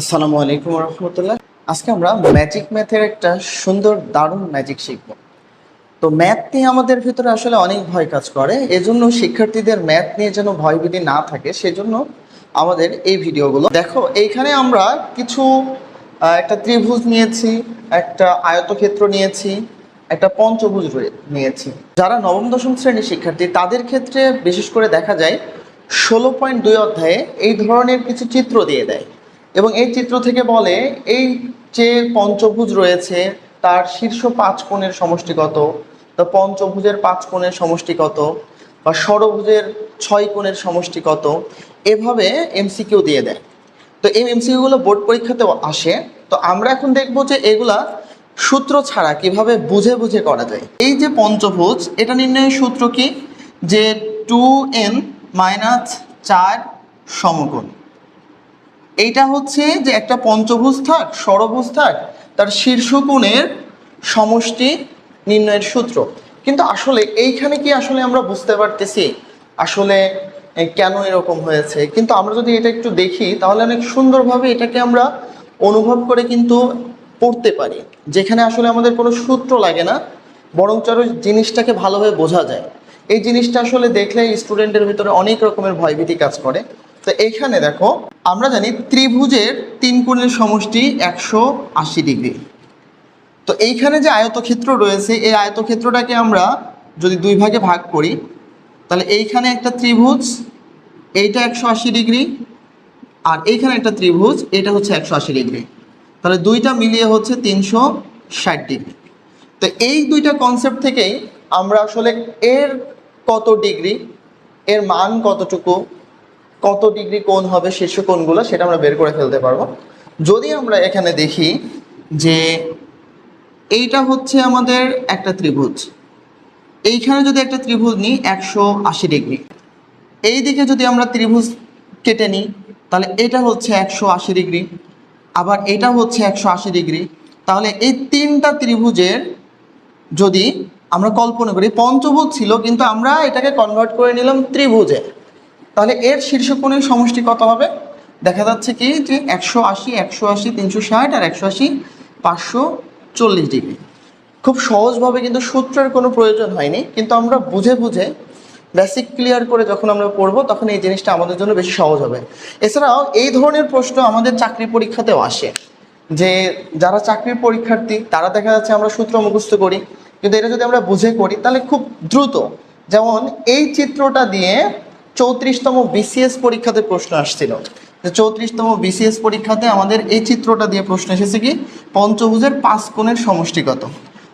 আসসালামু আলাইকুম রহমতুল্লাহ। আজকে আমরা ম্যাজিক ম্যাথের একটা সুন্দর, দারুণ ম্যাজিক শিখব। তো ম্যাথ নিয়ে আমাদের ভিতরে আসলে অনেক ভয় কাজ করে। এজন্য শিক্ষার্থীদের ম্যাথ নিয়ে যেন ভয়ভীতি না থাকে, সেজন্য আমাদের এই ভিডিওগুলো। দেখো, এইখানে আমরা কিছু একটা ত্রিভুজ নিয়েছি, একটা আয়তক্ষেত্র নিয়েছি, একটা পঞ্চভুজ নিয়েছি। যারা নবম, দশম শ্রেণির শিক্ষার্থী, তাদের ক্ষেত্রে বিশেষ করে দেখা যায়, ষোলো পয়েন্ট দুই অধ্যায়ে এই ধরনের কিছু চিত্র দিয়ে দেয়। এবং এই চিত্র থেকে বলে, এই যে পঞ্চভুজ রয়েছে, তার শীর্ষ পাঁচ কোণের সমষ্টি কত তো পঞ্চভুজের পাঁচ কোণের সমষ্টি কত বা ষড়ভুজের ছয় কোণের সমষ্টি কত এভাবে এমসিকিউ দিয়ে দেয়। তো এই এমসিকিউগুলো বোর্ড পরীক্ষাতেও আসে। তো আমরা এখন দেখব যে এগুলা সূত্র ছাড়া কীভাবে বুঝে বুঝে করা যায়। এই যে পঞ্চভুজ, এটা নির্ণয়ের সূত্র কি? যে টু এন মাইনাস চার সমকোণ। এইটা হচ্ছে যে একটা পঞ্চভুজ থাক ষড়ভুজ থাক তার শীর্ষকোণের সমষ্টি নির্ণয়ের সূত্র। কিন্তু আসলে এইখানে কি আসলে আমরা বুঝতে পারতেছি? আসলে কেন এরকম হয়েছে? কিন্তু আমরা যদি এটা একটু দেখি, তাহলে অনেক সুন্দরভাবে এটাকে আমরা অনুভব করে কিন্তু পড়তে পারি। যেখানে আসলে আমাদের কোনো সূত্র লাগে না, বরঞ্চ জিনিসটাকে ভালোভাবে বোঝা যায়। এই জিনিসটা আসলে দেখলে স্টুডেন্টের ভিতরে অনেক রকমের ভয়ভীতি কাজ করে। তো এইখানে দেখো আমরা জানি ত্রিভুজের তিন কোণের সমষ্টি একশো আশি ডিগ্রি। তো এইখানে যে আয়তক্ষেত্র রয়েছে, এই আয়তক্ষেত্রটাকে আমরা যদি দুই ভাগে ভাগ করি, তাহলে এইখানে একটা ত্রিভুজ, এইটা একশো আশি ডিগ্রি, আর এইখানে একটা ত্রিভুজ, এটা হচ্ছে একশো আশি ডিগ্রি। তাহলে দুইটা মিলিয়ে হচ্ছে তিনশো ষাট ডিগ্রি। তো এই দুইটা কনসেপ্ট থেকেই আমরা আসলে এর কত ডিগ্রি, এর মান কতটুকু কত ডিগ্রি কোণ হবে শীর্ষ কোণগুলো সেটা আমরা বের করে ফেলতে পারব। যদি আমরা এখানে দেখি যে এইটা হচ্ছে আমাদের একটা ত্রিভুজ। এইখানে যদি একটা ত্রিভুজ নিই একশো আশি ডিগ্রি। এই দিকে যদি আমরা ত্রিভুজ কেটে নিই, তাহলে এটা হচ্ছে একশো আশি ডিগ্রি। আবার এটা হচ্ছে একশো আশি ডিগ্রি। তাহলে এই তিনটা ত্রিভুজের যদি আমরা কল্পনা করি, পঞ্চভুজ ছিল কিন্তু আমরা এটাকে কনভার্ট করে নিলাম ত্রিভুজে। তাহলে এর শীর্ষ শীর্ষকোণের সমষ্টি কত হবে? দেখা যাচ্ছে কি যে একশো আশি একশো আশি, তিনশো ষাট আর একশো আশি, পাঁচশো চল্লিশ ডিগ্রি। খুব সহজভাবে কিন্তু সূত্রের কোনো প্রয়োজন হয়নি, কিন্তু আমরা বুঝে বুঝে বেসিক ক্লিয়ার করে যখন আমরা পড়ব, তখন এই জিনিসটা আমাদের জন্য বেশি সহজ হবে। এছাড়াও এই ধরনের প্রশ্ন আমাদের চাকরি পরীক্ষাতেও আসে, যে যারা চাকরির পরীক্ষার্থী, তারা দেখা যাচ্ছে আমরা সূত্র মুখস্থ করি, কিন্তু এটা যদি আমরা বুঝে করি, তাহলে খুব দ্রুত, যেমন এই চিত্রটা দিয়ে চৌত্রিশতম বিসিএস পরীক্ষাতে প্রশ্ন আসছিল। যে চৌত্রিশতম বিসিএস পরীক্ষাতে আমাদের এই চিত্রটা দিয়ে প্রশ্ন এসেছে কি? পঞ্চভুজের পাঁচ কোণের সমষ্টি কত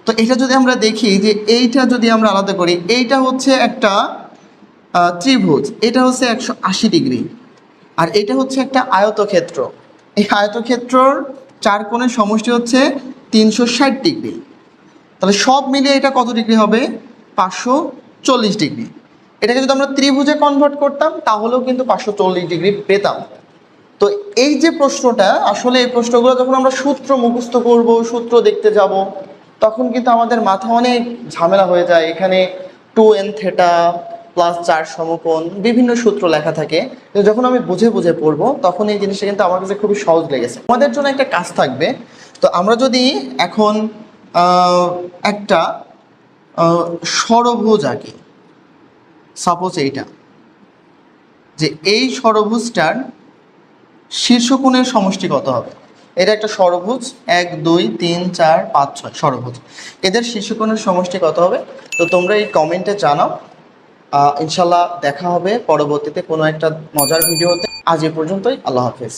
তো এটা যদি আমরা দেখি যে এইটা যদি আমরা আলাদা করি, এইটা হচ্ছে একটা ত্রিভুজ। এটা হচ্ছে একশো আশি ডিগ্রি। আর এটা হচ্ছে একটা আয়তক্ষেত্র। এই আয়তক্ষেত্রর চার কোণের সমষ্টি হচ্ছে তিনশো ষাট ডিগ্রি। তাহলে সব মিলিয়ে এটা কত ডিগ্রি হবে? পাঁচশো চল্লিশ ডিগ্রি। এটাকে যদি আমরা ত্রিভুজে কনভার্ট করতাম, তাহলেও কিন্তু পাঁচশো চল্লিশ ডিগ্রি পেতাম। তো এই যে প্রশ্নটা, আসলে এই প্রশ্নগুলো যখন আমরা সূত্র মুখস্থ করব, সূত্র দেখতে যাব, তখন কিন্তু আমাদের মাথা অনেক ঝামেলা হয়ে যায়। এখানে টু এন থেটা প্লাস চার সমকোণ, বিভিন্ন সূত্র লেখা থাকে। যখন আমি বুঝে বুঝে পড়ব, তখন এই জিনিসটা কিন্তু আমার কাছে খুবই সহজ লেগেছে। আমাদের জন্য একটা কাজ থাকবে। তো আমরা যদি এখন একটা ষড়ভুজ আঁকি। সাপোজ এইটা, যে এই ষড়ভুজটার শীর্ষকোণের সমষ্টি কত হবে? এটা একটা ষড়ভুজ এক, দুই, তিন, চার, পাঁচ, ছয় ষড়ভুজ এদের শীর্ষকোণের সমষ্টি কত হবে? তো তোমরা এই কমেন্টে জানাও। ইনশাল্লাহ দেখা হবে পরবর্তীতে কোনো একটা মজার ভিডিওতে। আজ এ পর্যন্তই, আল্লাহ হাফেজ।